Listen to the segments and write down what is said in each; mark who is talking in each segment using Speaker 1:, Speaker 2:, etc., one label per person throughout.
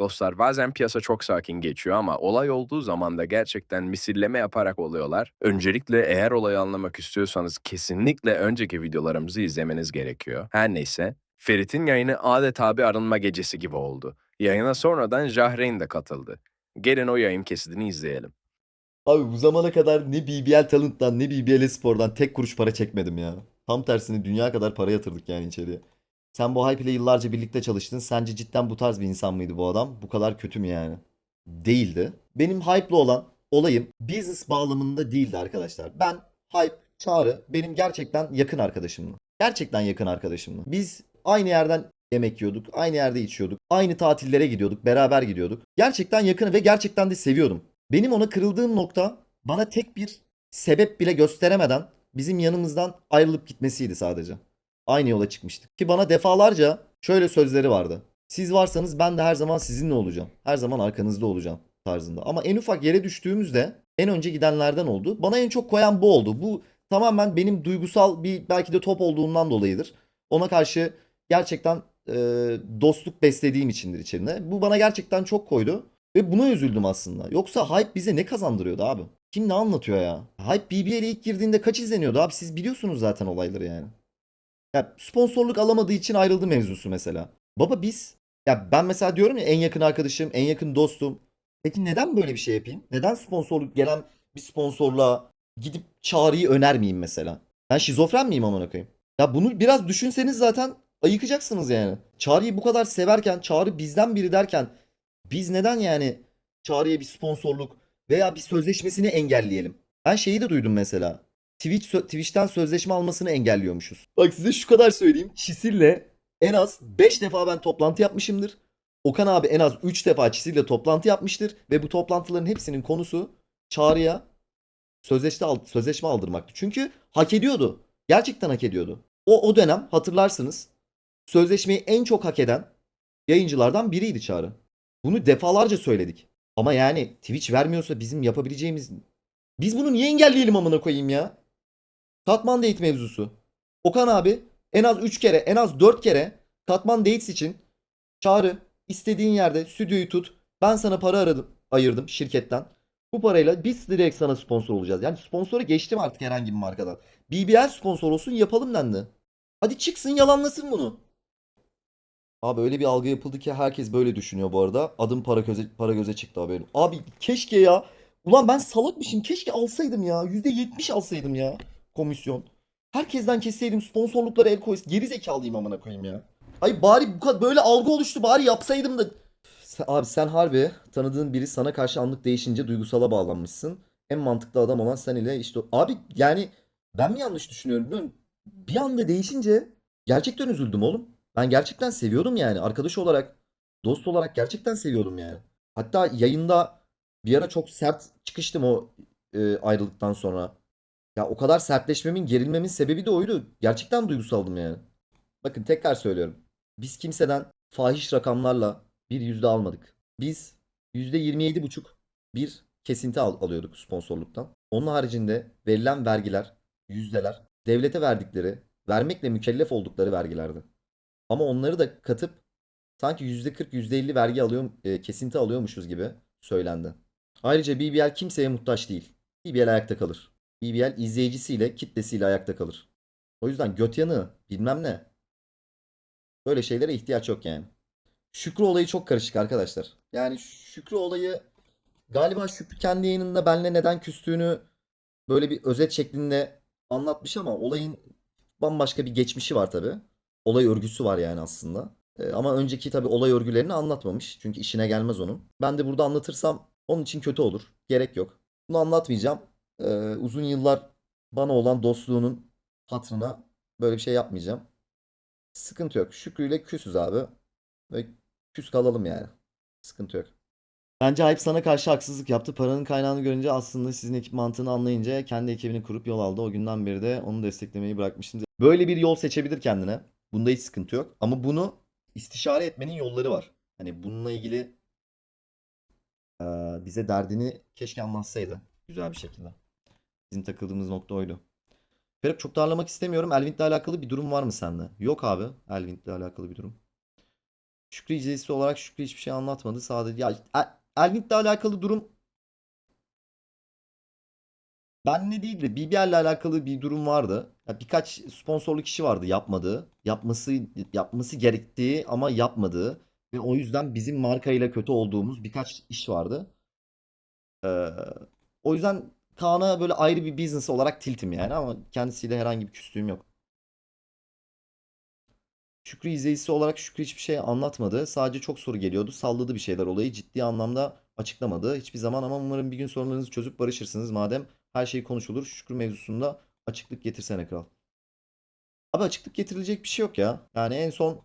Speaker 1: dostlar bazen piyasa çok sakin geçiyor ama olay olduğu zaman da gerçekten misilleme yaparak oluyorlar. Öncelikle eğer olayı anlamak istiyorsanız kesinlikle önceki videolarımızı izlemeniz gerekiyor. Her neyse, Ferit'in yayını adeta bir arınma gecesi gibi oldu. Yayına sonradan Jahreyn de katıldı. Gelin o yayın kesidini izleyelim.
Speaker 2: Abi bu zamana kadar ne BBL Talent'tan ne BBL Spor'dan tek kuruş para çekmedim ya. Tam tersine dünya kadar para yatırdık yani içeriye. Sen bu hype ile yıllarca birlikte çalıştın. Sence cidden bu tarz bir insan mıydı bu adam? Bu kadar kötü mü yani? Değildi. Benim hype'lı olan olayım business bağlamında değildi arkadaşlar. Ben hype, Çağrı benim gerçekten yakın arkadaşımdı. Gerçekten yakın arkadaşımdı. Biz aynı yerden yemek yiyorduk, aynı yerde içiyorduk, aynı tatillere gidiyorduk, beraber gidiyorduk. Gerçekten yakın ve gerçekten de seviyordum. Benim ona kırıldığım nokta bana tek bir sebep bile gösteremeden bizim yanımızdan ayrılıp gitmesiydi sadece. Aynı yola çıkmıştık. Ki bana defalarca şöyle sözleri vardı. Siz varsanız ben de her zaman sizinle olacağım. Her zaman arkanızda olacağım tarzında. Ama en ufak yere düştüğümüzde en önce gidenlerden oldu. Bana en çok koyan bu oldu. Bu tamamen benim duygusal bir belki de top olduğundan dolayıdır. Ona karşı gerçekten e, dostluk beslediğim içindir içinde. Bu bana gerçekten çok koydu. Ve buna üzüldüm aslında. Yoksa hype bize ne kazandırıyordu abi? Kim ne anlatıyor ya? Hype BBL'e ilk girdiğinde kaç izleniyordu abi? Siz biliyorsunuz zaten olayları yani. Ya sponsorluk alamadığı için ayrıldı mevzusu mesela. Baba biz ya ben mesela diyorum ya en yakın arkadaşım, en yakın dostum. Peki neden böyle bir şey yapayım? Neden sponsorluk gelen bir sponsorluğa gidip çağrıyı önermeyeyim mesela? Ben şizofren miyim amına koyayım? Ya bunu biraz düşünseniz zaten ayıkacaksınız yani. Çağrıyı bu kadar severken, çağrı bizden biri derken biz neden yani çağrıya bir sponsorluk veya bir sözleşmesini engelleyelim? Ben şeyi de duydum mesela. Twitch Twitch'ten sözleşme almasını engelliyormuşuz. Bak size şu kadar söyleyeyim. Çisil'le en az 5 defa ben toplantı yapmışımdır. Okan abi en az 3 defa Çisil'le toplantı yapmıştır ve bu toplantıların hepsinin konusu Çağrı'ya sözleşme, al- sözleşme aldırmaktı. Çünkü hak ediyordu. Gerçekten hak ediyordu. O o dönem hatırlarsınız sözleşmeyi en çok hak eden yayıncılardan biriydi Çağrı. Bunu defalarca söyledik. Ama yani Twitch vermiyorsa bizim yapabileceğimiz... Biz bunu niye engelleyelim amına koyayım ya? Katman Date mevzusu. Okan abi en az 3 kere en az 4 kere Katman Dates için çağrı istediğin yerde stüdyoyu tut. Ben sana para aradım, ayırdım şirketten. Bu parayla biz direkt sana sponsor olacağız. Yani sponsora geçtim artık herhangi bir markadan. BBL sponsor olsun yapalım dendi. Hadi çıksın yalanlasın bunu. Abi öyle bir algı yapıldı ki herkes böyle düşünüyor bu arada. Adım para göze, para göze çıktı haberim. Abi keşke ya. Ulan ben salakmışım. Keşke alsaydım ya. %70 alsaydım ya komisyon. Herkesten kesseydim sponsorluklara el koysaydım. Geri zekalıyım amına koyayım ya. Ay bari bu kadar böyle algı oluştu bari yapsaydım da. Sen- abi sen harbi tanıdığın biri sana karşı anlık değişince duygusala bağlanmışsın. En mantıklı adam olan sen ile işte abi yani ben mi yanlış düşünüyorum bilmiyorum. Bir anda değişince gerçekten üzüldüm oğlum. Ben gerçekten seviyordum yani. Arkadaş olarak, dost olarak gerçekten seviyordum yani. Hatta yayında bir ara çok sert çıkıştım o e, ayrılıktan sonra. Ya o kadar sertleşmemin, gerilmemin sebebi de oydu. Gerçekten duygusaldım yani. Bakın tekrar söylüyorum. Biz kimseden fahiş rakamlarla bir yüzde almadık. Biz yüzde yirmi yedi buçuk bir kesinti al- alıyorduk sponsorluktan. Onun haricinde verilen vergiler, yüzdeler, devlete verdikleri, vermekle mükellef oldukları vergilerdi. Ama onları da katıp sanki %40 %50 vergi alıyor, e, kesinti alıyormuşuz gibi söylendi. Ayrıca BBL kimseye muhtaç değil. BBL ayakta kalır. BBL izleyicisiyle, kitlesiyle ayakta kalır. O yüzden göt yanığı bilmem ne. Böyle şeylere ihtiyaç yok yani. Şükrü olayı çok karışık arkadaşlar. Yani Şükrü olayı galiba Şükrü kendi yayınında benle neden küstüğünü böyle bir özet şeklinde anlatmış ama olayın bambaşka bir geçmişi var tabi. Olay örgüsü var yani aslında. Ee, ama önceki tabi olay örgülerini anlatmamış. Çünkü işine gelmez onun. Ben de burada anlatırsam onun için kötü olur. Gerek yok. Bunu anlatmayacağım. Ee, uzun yıllar bana olan dostluğunun hatırına böyle bir şey yapmayacağım. Sıkıntı yok. Şükrü ile küsüz abi. Ve küs kalalım yani. Sıkıntı yok. Bence Hype sana karşı haksızlık yaptı. Paranın kaynağını görünce aslında sizin ekip mantığını anlayınca kendi ekibini kurup yol aldı. O günden beri de onu desteklemeyi bırakmıştım. Böyle bir yol seçebilir kendine. Bunda hiç sıkıntı yok. Ama bunu istişare etmenin yolları var. Hani bununla ilgili bize derdini keşke anlatsaydı. Güzel bir şekilde. Bizim takıldığımız nokta oydu. Ferhat çok darlamak istemiyorum. Elvint'le alakalı bir durum var mı sende? Yok abi. Elvint'le alakalı bir durum. Şükrü izleyicisi olarak Şükrü hiçbir şey anlatmadı. Sadece ya El- Elvint'le alakalı durum benle değil de BBL'le alakalı bir durum vardı. Ya birkaç sponsorlu kişi vardı yapmadığı, yapması yapması gerektiği ama yapmadığı ve o yüzden bizim markayla kötü olduğumuz birkaç iş vardı. Ee, o yüzden Kaan'a böyle ayrı bir business olarak tiltim yani ama kendisiyle herhangi bir küslüğüm yok. Şükrü izleyicisi olarak Şükrü hiçbir şey anlatmadı. Sadece çok soru geliyordu. Salladı bir şeyler olayı. Ciddi anlamda açıklamadı. Hiçbir zaman ama umarım bir gün sorunlarınızı çözüp barışırsınız. Madem her şey konuşulur. Şükrü mevzusunda açıklık getirsene kral. Abi açıklık getirilecek bir şey yok ya. Yani en son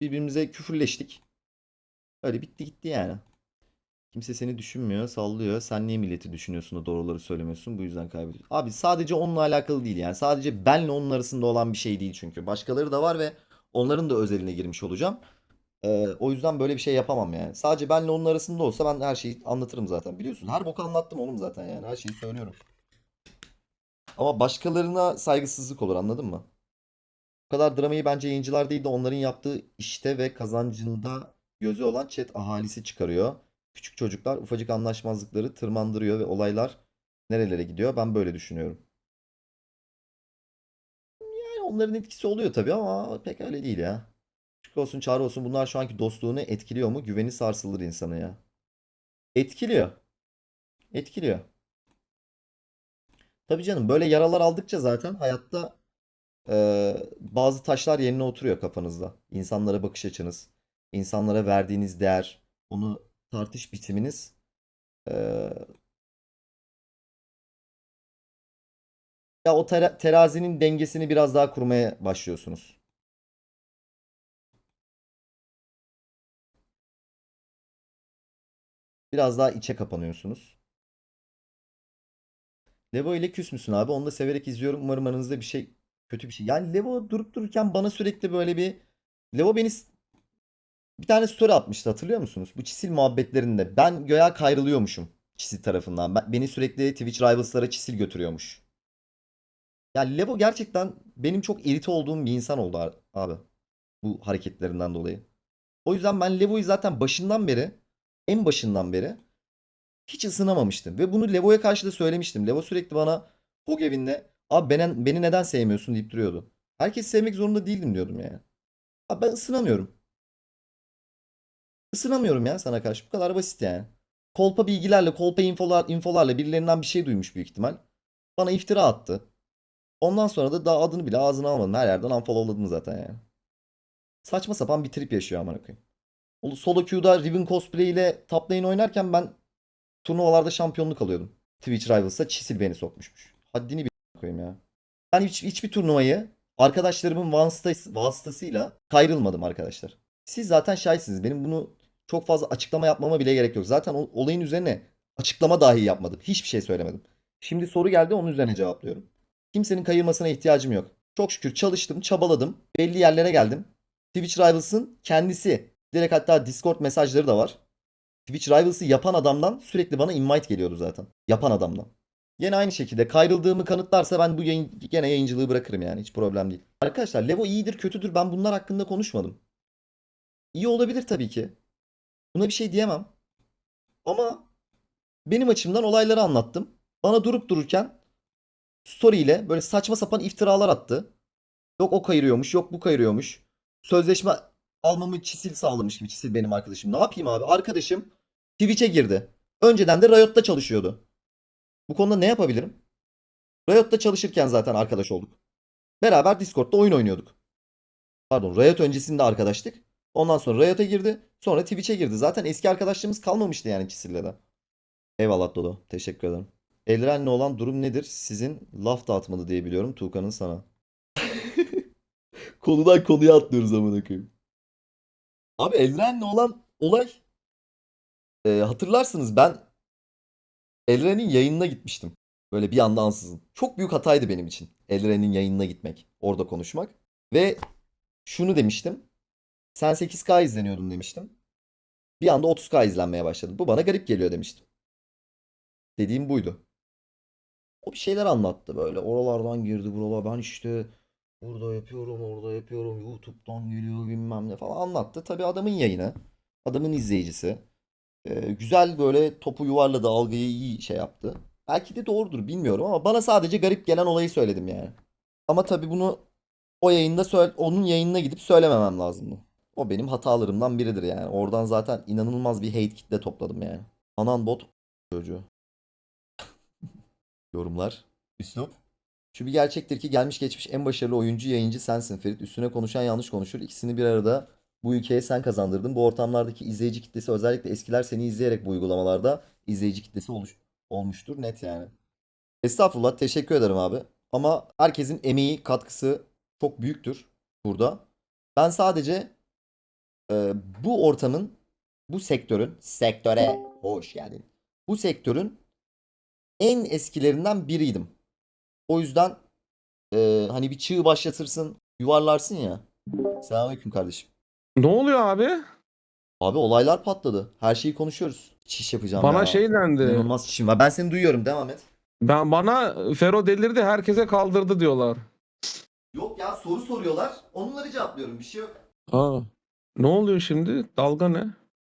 Speaker 2: birbirimize küfürleştik. Öyle bitti gitti yani. Kimse seni düşünmüyor, sallıyor. Sen niye milleti düşünüyorsun da doğruları söylemiyorsun? Bu yüzden kaybediyorsun. Abi sadece onunla alakalı değil yani. Sadece benle onun arasında olan bir şey değil çünkü. Başkaları da var ve onların da özeline girmiş olacağım. Ee, o yüzden böyle bir şey yapamam yani. Sadece benle onun arasında olsa ben her şeyi anlatırım zaten. Biliyorsun her boku anlattım oğlum zaten yani. Her şeyi söylüyorum. Ama başkalarına saygısızlık olur anladın mı? Bu kadar dramayı bence yayıncılar değil de onların yaptığı işte ve kazancında gözü olan chat ahalisi çıkarıyor. Küçük çocuklar ufacık anlaşmazlıkları tırmandırıyor ve olaylar nerelere gidiyor? Ben böyle düşünüyorum. Yani onların etkisi oluyor tabii ama pek öyle değil ya. Şükür olsun çağrı olsun bunlar şu anki dostluğunu etkiliyor mu? Güveni sarsılır insanı ya. Etkiliyor. Etkiliyor. Tabii canım böyle yaralar aldıkça zaten hayatta eee, bazı taşlar yerine oturuyor kafanızda. İnsanlara bakış açınız, insanlara verdiğiniz değer, onu tartış biçiminiz eee, ya o tera- terazinin dengesini biraz daha kurmaya başlıyorsunuz. Biraz daha içe kapanıyorsunuz. Levo ile küs müsün abi? Onu da severek izliyorum. Umarım aranızda bir şey kötü bir şey. Yani Levo durup dururken bana sürekli böyle bir Levo beni bir tane story atmıştı hatırlıyor musunuz? Bu Çisil muhabbetlerinde ben göya kayrılıyormuşum Çisil tarafından. Ben, beni sürekli Twitch Rivals'lara Çisil götürüyormuş. Ya Levo gerçekten benim çok irite olduğum bir insan oldu abi. Bu hareketlerinden dolayı. O yüzden ben Levo'yu zaten başından beri en başından beri hiç ısınamamıştım. Ve bunu Levo'ya karşı da söylemiştim. Levo sürekli bana Hog evinde abi beni, beni neden sevmiyorsun deyip duruyordu. Herkes sevmek zorunda değildim diyordum yani. Abi ben ısınamıyorum. Isınamıyorum ya sana karşı. Bu kadar basit yani. Kolpa bilgilerle, kolpa infolar, infolarla birilerinden bir şey duymuş büyük ihtimal. Bana iftira attı. Ondan sonra da daha adını bile ağzına almadım. Her yerden unfollowladım zaten yani. Saçma sapan bir trip yaşıyor amına koyayım. Solo queue'da Riven cosplay ile top lane oynarken ben turnuvalarda şampiyonluk alıyordum. Twitch Rivals'a Çisil beni sokmuşmuş. Haddini bir koyayım ya. Ben hiç, hiçbir turnuvayı arkadaşlarımın vasıtası, vasıtasıyla kayrılmadım arkadaşlar. Siz zaten şahitsiniz. Benim bunu çok fazla açıklama yapmama bile gerek yok. Zaten o, olayın üzerine açıklama dahi yapmadım. Hiçbir şey söylemedim. Şimdi soru geldi onun üzerine cevaplıyorum. Kimsenin kayırmasına ihtiyacım yok. Çok şükür çalıştım, çabaladım. Belli yerlere geldim. Twitch Rivals'ın kendisi direkt hatta Discord mesajları da var. Twitch Rivals'ı yapan adamdan sürekli bana invite geliyordu zaten. Yapan adamdan. Yine aynı şekilde kayrıldığımı kanıtlarsa ben bu yayın, gene yayıncılığı bırakırım yani hiç problem değil. Arkadaşlar Levo iyidir kötüdür ben bunlar hakkında konuşmadım. İyi olabilir tabii ki. Buna bir şey diyemem. Ama benim açımdan olayları anlattım. Bana durup dururken story ile böyle saçma sapan iftiralar attı. Yok o kayırıyormuş, yok bu kayırıyormuş. Sözleşme almamı Çisil sağlamış gibi. Çisil benim arkadaşım. Ne yapayım abi? Arkadaşım Twitch'e girdi. Önceden de Riot'ta çalışıyordu. Bu konuda ne yapabilirim? Riot'ta çalışırken zaten arkadaş olduk. Beraber Discord'da oyun oynuyorduk. Pardon, Riot öncesinde arkadaştık. Ondan sonra Riot'a girdi. Sonra Twitch'e girdi. Zaten eski arkadaşlığımız kalmamıştı yani Çisil'le de. Eyvallah Dodo. Teşekkür ederim. Elren'le olan durum nedir? Sizin laf dağıtmadı diye biliyorum Tuğkan'ın sana. Konudan konuya atlıyoruz amına koyayım. Abi Elren'le olan olay e, hatırlarsınız ben Elren'in yayınına gitmiştim. Böyle bir anda ansızın. Çok büyük hataydı benim için. Elren'in yayınına gitmek. Orada konuşmak. Ve şunu demiştim. Sen 8K izleniyordun demiştim. Bir anda 30K izlenmeye başladı. Bu bana garip geliyor demiştim. Dediğim buydu. O bir şeyler anlattı böyle. Oralardan girdi buralar. Ben işte Burada yapıyorum, orada yapıyorum, YouTube'dan geliyor bilmem ne falan anlattı. Tabii adamın yayını, adamın izleyicisi. Ee, güzel böyle topu yuvarladı, algıyı iyi şey yaptı. Belki de doğrudur bilmiyorum ama bana sadece garip gelen olayı söyledim yani. Ama tabii bunu o yayında söyle, onun yayınına gidip söylememem lazımdı. O benim hatalarımdan biridir yani. Oradan zaten inanılmaz bir hate kitle topladım yani. Anan bot çocuğu. Yorumlar. Üslup. Şu bir gerçektir ki gelmiş geçmiş en başarılı oyuncu yayıncı sensin Ferit. Üstüne konuşan yanlış konuşur. İkisini bir arada bu ülkeye sen kazandırdın. Bu ortamlardaki izleyici kitlesi özellikle eskiler seni izleyerek bu uygulamalarda izleyici kitlesi oluş, olmuştur. Net yani. Estağfurullah teşekkür ederim abi. Ama herkesin emeği katkısı çok büyüktür burada. Ben sadece e, bu ortamın, bu sektörün, sektöre hoş geldin. Bu sektörün en eskilerinden biriydim. O yüzden e, hani bir çığ başlatırsın, yuvarlarsın ya. Selamünaleyküm kardeşim.
Speaker 3: Ne oluyor abi?
Speaker 2: Abi olaylar patladı. Her şeyi konuşuyoruz. Çiş yapacağım
Speaker 3: Bana
Speaker 2: ya.
Speaker 3: şey dendi.
Speaker 2: İnanılmaz çişim var. Ben seni duyuyorum. Devam et.
Speaker 3: Ben bana Fero delirdi herkese kaldırdı diyorlar.
Speaker 2: Yok ya soru soruyorlar. Onları cevaplıyorum. Bir şey yok.
Speaker 3: Ha. Ne oluyor şimdi? Dalga ne?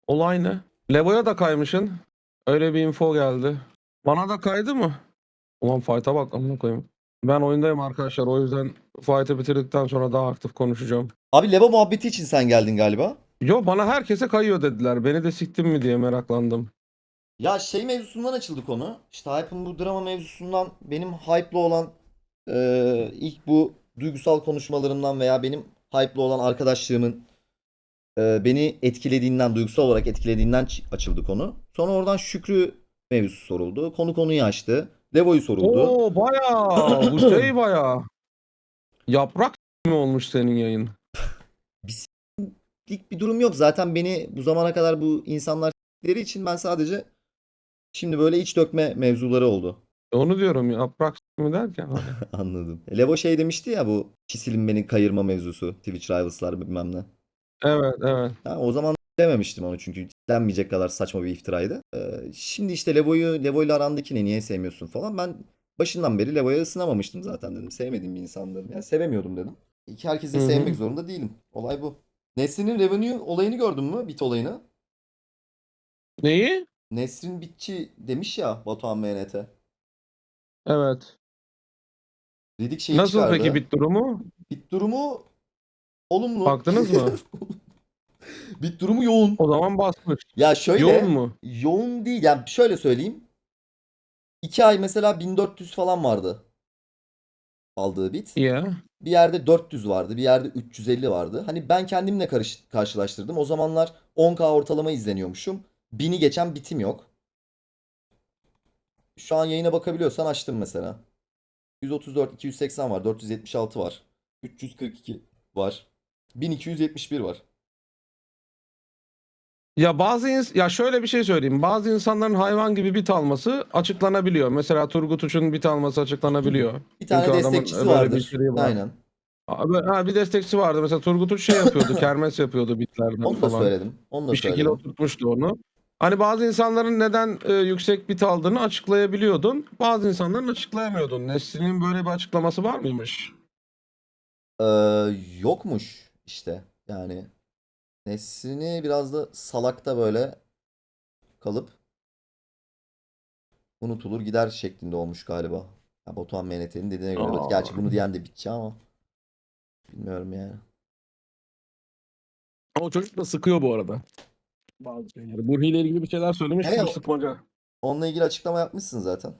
Speaker 3: Olay ne? Levo'ya da kaymışın. Öyle bir info geldi. Bana da kaydı mı? Ulan fight'a bak amına koyayım. Ben oyundayım arkadaşlar o yüzden fight'ı bitirdikten sonra daha aktif konuşacağım.
Speaker 2: Abi Levo muhabbeti için sen geldin galiba.
Speaker 3: Yo bana herkese kayıyor dediler. Beni de siktin mi diye meraklandım.
Speaker 2: Ya şey mevzusundan açıldı konu. İşte Hype'ın bu drama mevzusundan benim hype'lı olan eee, ilk bu duygusal konuşmalarımdan veya benim hype'lı olan arkadaşlığımın eee, beni etkilediğinden, duygusal olarak etkilediğinden açıldı konu. Sonra oradan Şükrü mevzusu soruldu. Konu konuyu açtı. Levo'yu soruldu.
Speaker 3: Oo bayağı. Bu şey bayağı. Yaprak mi olmuş senin yayın?
Speaker 2: lik bir durum yok. Zaten beni bu zamana kadar bu insanlar s**leri için ben sadece şimdi böyle iç dökme mevzuları oldu.
Speaker 3: Onu diyorum yaprak mi derken. hani.
Speaker 2: Anladım. Levo şey demişti ya bu çisilin beni kayırma mevzusu. Twitch Rivals'lar bilmem ne.
Speaker 3: Evet evet.
Speaker 2: Ha, o zaman dememiştim onu çünkü denmeyecek kadar saçma bir iftiraydı. Ee, şimdi işte Levo'yu, Levo ile arandaki ne niye sevmiyorsun falan. Ben başından beri Levo'ya ısınamamıştım zaten dedim. Sevmediğim bir insandım. Yani sevemiyordum dedim. İki herkesi
Speaker 3: Hı hı.
Speaker 2: sevmek zorunda değilim. Olay bu. Nesrin'in revenue olayını gördün mü? Bit olayını.
Speaker 3: Neyi?
Speaker 2: Nesrin Bitçi demiş ya Batuhan MNT.
Speaker 3: Evet.
Speaker 2: Ridik şeyi
Speaker 3: Nasıl
Speaker 2: çıkardı.
Speaker 3: peki bit durumu?
Speaker 2: Bit durumu olumlu.
Speaker 3: Baktınız mı?
Speaker 2: Bit durumu yoğun.
Speaker 3: O zaman basmış.
Speaker 2: Ya şöyle
Speaker 3: Yoğun mu?
Speaker 2: yoğun değil. Yani şöyle söyleyeyim. 2 ay mesela 1400 falan vardı. Aldığı bit.
Speaker 3: Ya.
Speaker 2: Bir yerde 400 vardı. Bir yerde 350 vardı. Hani ben kendimle karış karşılaştırdım. O zamanlar 10k ortalama izleniyormuşum. 1000'i geçen bitim yok. Şu an yayına bakabiliyorsan açtım mesela. 134, 280 var. 476 var. 342 var. 1271 var.
Speaker 3: Ya bazı ins- ya şöyle bir şey söyleyeyim. Bazı insanların hayvan gibi bit alması açıklanabiliyor. Mesela Turgut Uç'un bit alması açıklanabiliyor.
Speaker 2: Bir tane
Speaker 3: Çünkü adamın
Speaker 2: destekçisi
Speaker 3: öyle bir
Speaker 2: vardır.
Speaker 3: var.
Speaker 2: Aynen.
Speaker 3: Abi, ha, bir destekçi vardı. Mesela Turgut Uç şey yapıyordu. kermes yapıyordu bitlerden
Speaker 2: Onu da
Speaker 3: falan.
Speaker 2: söyledim. Onu da
Speaker 3: bir şekilde
Speaker 2: söyledim.
Speaker 3: oturtmuştu onu. Hani bazı insanların neden e, yüksek bit aldığını açıklayabiliyordun. Bazı insanların açıklayamıyordun. Nesrin'in böyle bir açıklaması var mıymış?
Speaker 2: Ee, yokmuş işte. Yani Nesrin'i biraz da salakta böyle kalıp unutulur gider şeklinde olmuş galiba. Ya Batuhan MNT'nin dediğine göre.
Speaker 3: Aa.
Speaker 2: Gerçi bunu diyen de bitçi ama. Bilmiyorum yani.
Speaker 3: O çocuk da sıkıyor bu arada. Bazı şeyleri. Burhi ile ilgili bir şeyler söylemiş.
Speaker 2: Evet.
Speaker 3: sıkmaca.
Speaker 2: Onunla ilgili açıklama yapmışsın zaten.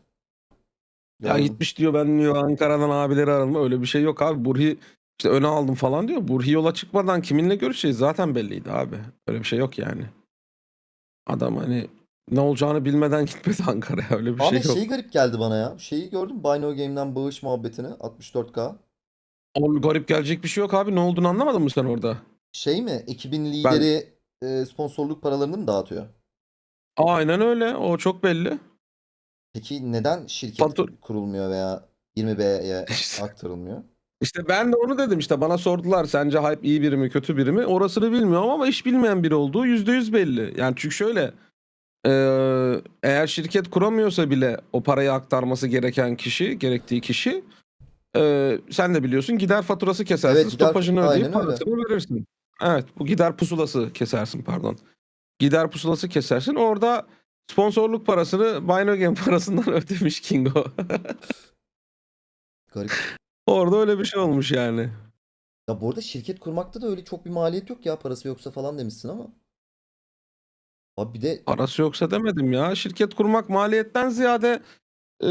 Speaker 3: Ya
Speaker 2: Gördüm.
Speaker 3: gitmiş diyor ben diyor Ankara'dan abileri aradım. Öyle bir şey yok abi. Burhi işte öne aldım falan diyor. Burhi yola çıkmadan kiminle görüşeceğiz zaten belliydi abi. Öyle bir şey yok yani. Adam hani ne olacağını bilmeden gitmedi Ankara'ya. Öyle bir
Speaker 2: Abi
Speaker 3: şey yok.
Speaker 2: şey garip geldi bana ya. Şeyi gördüm. Buy No Game'den bağış muhabbetini. 64k.
Speaker 3: Oğlum garip gelecek bir şey yok abi. Ne olduğunu anlamadın mı sen orada?
Speaker 2: Şey mi? Ekibin lideri e, sponsorluk paralarını mı dağıtıyor?
Speaker 3: Aynen öyle. O çok belli.
Speaker 2: Peki neden şirket
Speaker 3: Fatur-
Speaker 2: kurulmuyor veya 20B'ye
Speaker 3: İşte.
Speaker 2: aktarılmıyor?
Speaker 3: İşte ben de onu dedim işte bana sordular sence hype iyi biri mi kötü biri mi? Orasını bilmiyorum ama iş bilmeyen biri olduğu yüzde yüz belli. Yani çünkü şöyle eğer şirket kuramıyorsa bile o parayı aktarması gereken kişi gerektiği kişi sen de biliyorsun gider faturası kesersin.
Speaker 2: Evet, gider-
Speaker 3: stopajını ödeyip
Speaker 2: aynen öyle.
Speaker 3: parasını verirsin. Evet bu gider pusulası kesersin pardon. Gider pusulası kesersin. Orada sponsorluk parasını Bino Game parasından ödemiş Kingo.
Speaker 2: Garip.
Speaker 3: Orada öyle bir şey olmuş yani.
Speaker 2: Ya bu arada şirket kurmakta da öyle çok bir maliyet yok ya parası yoksa falan demişsin ama. Abi bir de
Speaker 3: Parası yoksa demedim ya. Şirket kurmak maliyetten ziyade e,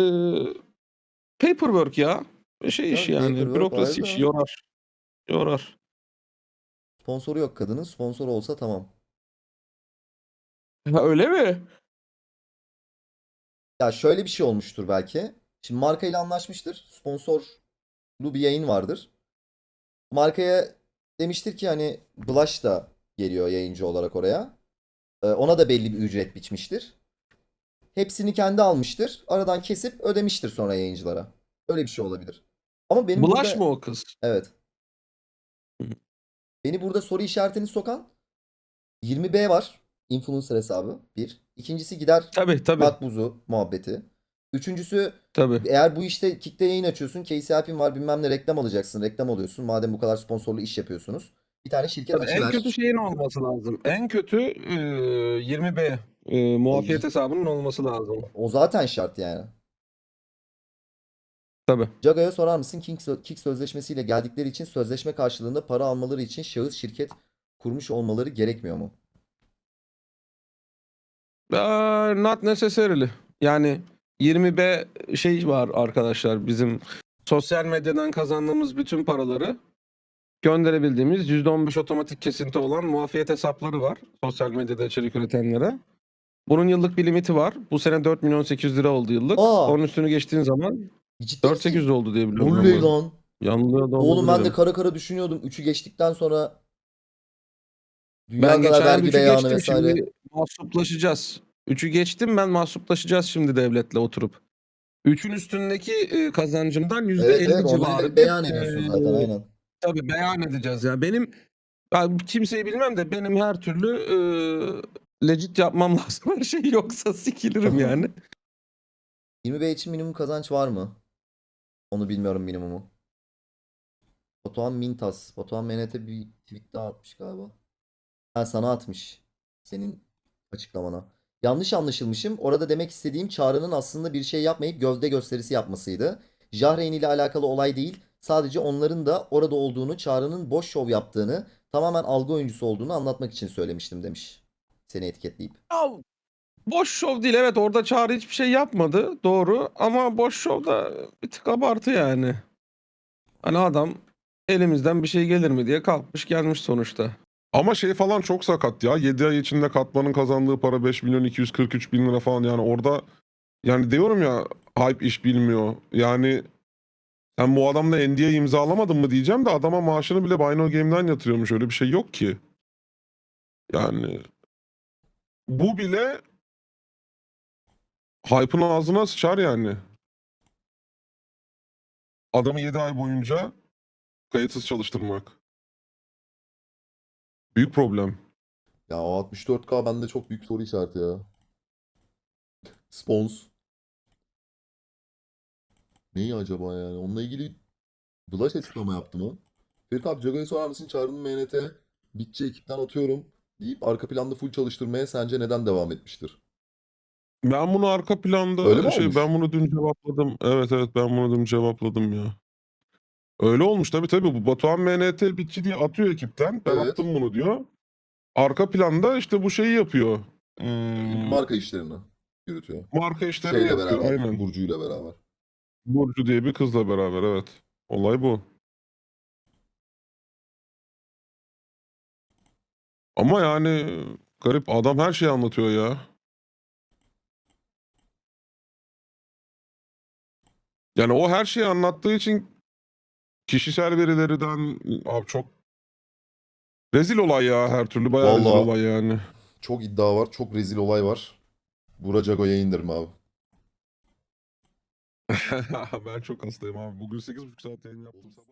Speaker 3: paperwork ya. Şey işi
Speaker 2: Ya,
Speaker 3: yani.
Speaker 2: paperwork
Speaker 3: Bürokrasi
Speaker 2: ayrı
Speaker 3: işi
Speaker 2: da.
Speaker 3: yorar. Yorar.
Speaker 2: sponsoru yok kadının. Sponsoru olsa tamam.
Speaker 3: Ha, öyle mi?
Speaker 2: Ya şöyle bir şey olmuştur belki. Şimdi markayla anlaşmıştır. Sponsorlu bir yayın vardır. Markaya demiştir ki hani Blush da geliyor yayıncı olarak oraya. Ee, ona da belli bir ücret biçmiştir. Hepsini kendi almıştır. Aradan kesip ödemiştir sonra yayıncılara. Öyle bir şey olabilir. Ama benim
Speaker 3: Bulaş
Speaker 2: burada-
Speaker 3: mı o kız?
Speaker 2: Evet. Beni burada soru işaretini sokan 20B var. Influencer hesabı. Bir. İkincisi gider
Speaker 3: Tabii tabii.
Speaker 2: makbuzu muhabbeti. Üçüncüsü
Speaker 3: Tabii.
Speaker 2: eğer bu işte kickte yayın açıyorsun. KCIP'in var bilmem ne reklam alacaksın. Reklam alıyorsun. Madem bu kadar sponsorlu iş yapıyorsunuz. Bir tane şirket
Speaker 3: Tabii en
Speaker 2: açıver.
Speaker 3: kötü şeyin olması lazım. En kötü e, 20B e, muafiyet hesabının olması lazım.
Speaker 2: O zaten şart yani.
Speaker 3: Tabii.
Speaker 2: Jaga'ya sorar mısın? King Kick sözleşmesiyle geldikleri için sözleşme karşılığında para almaları için şahıs şirket kurmuş olmaları gerekmiyor mu?
Speaker 3: Aa, not necessarily. Yani 20B şey var arkadaşlar bizim sosyal medyadan kazandığımız bütün paraları gönderebildiğimiz %15 otomatik kesinti olan muafiyet hesapları var sosyal medyada içerik üretenlere. Bunun yıllık bir limiti var. Bu sene 4 milyon 800 lira oldu yıllık.
Speaker 2: Aa!
Speaker 3: Onun üstünü geçtiğin zaman
Speaker 2: Ciddi
Speaker 3: 4 800 oldu diye biliyorum.
Speaker 2: Oley
Speaker 3: ama.
Speaker 2: lan.
Speaker 3: Yanılıyor da
Speaker 2: Oğlum ben de kara kara düşünüyordum. Üçü geçtikten sonra dünya
Speaker 3: Ben
Speaker 2: kadar
Speaker 3: geçen
Speaker 2: vergi
Speaker 3: üçü
Speaker 2: beyanı
Speaker 3: geçtim
Speaker 2: vesaire.
Speaker 3: şimdi mahsuplaşacağız. Üçü geçtim ben mahsuplaşacağız şimdi devletle oturup. Üçün üstündeki e, kazancımdan yüzde
Speaker 2: Evet
Speaker 3: elli
Speaker 2: evet onları
Speaker 3: civarı.
Speaker 2: be- beyan
Speaker 3: e,
Speaker 2: ediyorsun zaten aynen.
Speaker 3: Tabii beyan edeceğiz ya. Benim ben kimseyi bilmem de benim her türlü e, legit yapmam lazım. Her şey yoksa sikilirim yani.
Speaker 2: 20B için minimum kazanç var mı? Onu bilmiyorum minimumu. Batuhan Mintas. Batuhan MNT bir tweet daha atmış galiba. Ha sana atmış. Senin açıklamana. Yanlış anlaşılmışım. Orada demek istediğim Çağrı'nın aslında bir şey yapmayıp gövde gösterisi yapmasıydı. Jahreyn ile alakalı olay değil. Sadece onların da orada olduğunu, Çağrı'nın boş şov yaptığını, tamamen algı oyuncusu olduğunu anlatmak için söylemiştim demiş. Seni etiketleyip.
Speaker 3: Ya, boş şov değil evet orada Çağrı hiçbir şey yapmadı doğru ama boş şov da bir tık abartı yani. Hani adam elimizden bir şey gelir mi diye kalkmış gelmiş sonuçta.
Speaker 4: Ama şey falan çok sakat ya. 7 ay içinde Katman'ın kazandığı para 5 milyon 243 bin lira falan. Yani orada yani diyorum ya hype iş bilmiyor. Yani sen bu adamla NDA imzalamadın mı diyeceğim de adama maaşını bile Bino Game'den yatırıyormuş. Öyle bir şey yok ki. Yani bu bile hype'ın ağzına sıçar yani. Adamı 7 ay boyunca kayıtsız çalıştırmak. Büyük problem.
Speaker 5: Ya o 64K bende çok büyük soru işareti ya. Spons. Neyi acaba yani? Onunla ilgili Blush açıklama yaptı mı? Ferit abi Jago'ya sorar mısın? Çağrı'nın MNT bitçi ekipten atıyorum deyip arka planda full çalıştırmaya sence neden devam etmiştir?
Speaker 4: Ben bunu arka planda
Speaker 5: Öyle mi
Speaker 4: şey
Speaker 5: olmuş?
Speaker 4: ben bunu dün cevapladım. Evet evet ben bunu dün cevapladım ya. Öyle olmuş tabii tabii bu Batuhan MNT bitçi diye atıyor ekipten. Ben
Speaker 5: Evet.
Speaker 4: attım bunu diyor. Arka planda işte bu şeyi yapıyor. Hmm,
Speaker 5: Marka işlerini yürütüyor.
Speaker 4: marka işleri
Speaker 5: Şeyle
Speaker 4: yapıyor.
Speaker 5: beraber,
Speaker 4: Aynen.
Speaker 5: Burcu'yla beraber.
Speaker 4: Burcu diye bir kızla beraber evet. Olay bu. Ama yani garip adam her şeyi anlatıyor ya. Yani o her şeyi anlattığı için kişisel verilerden abi çok rezil olay ya her türlü bayağı rezil
Speaker 5: Vallahi.
Speaker 4: olay yani.
Speaker 5: Çok iddia var, çok rezil olay var. Bura Jago'ya indirme abi.
Speaker 4: ben çok hastayım abi. Bugün 8.30 saat yayın yaptım sabah.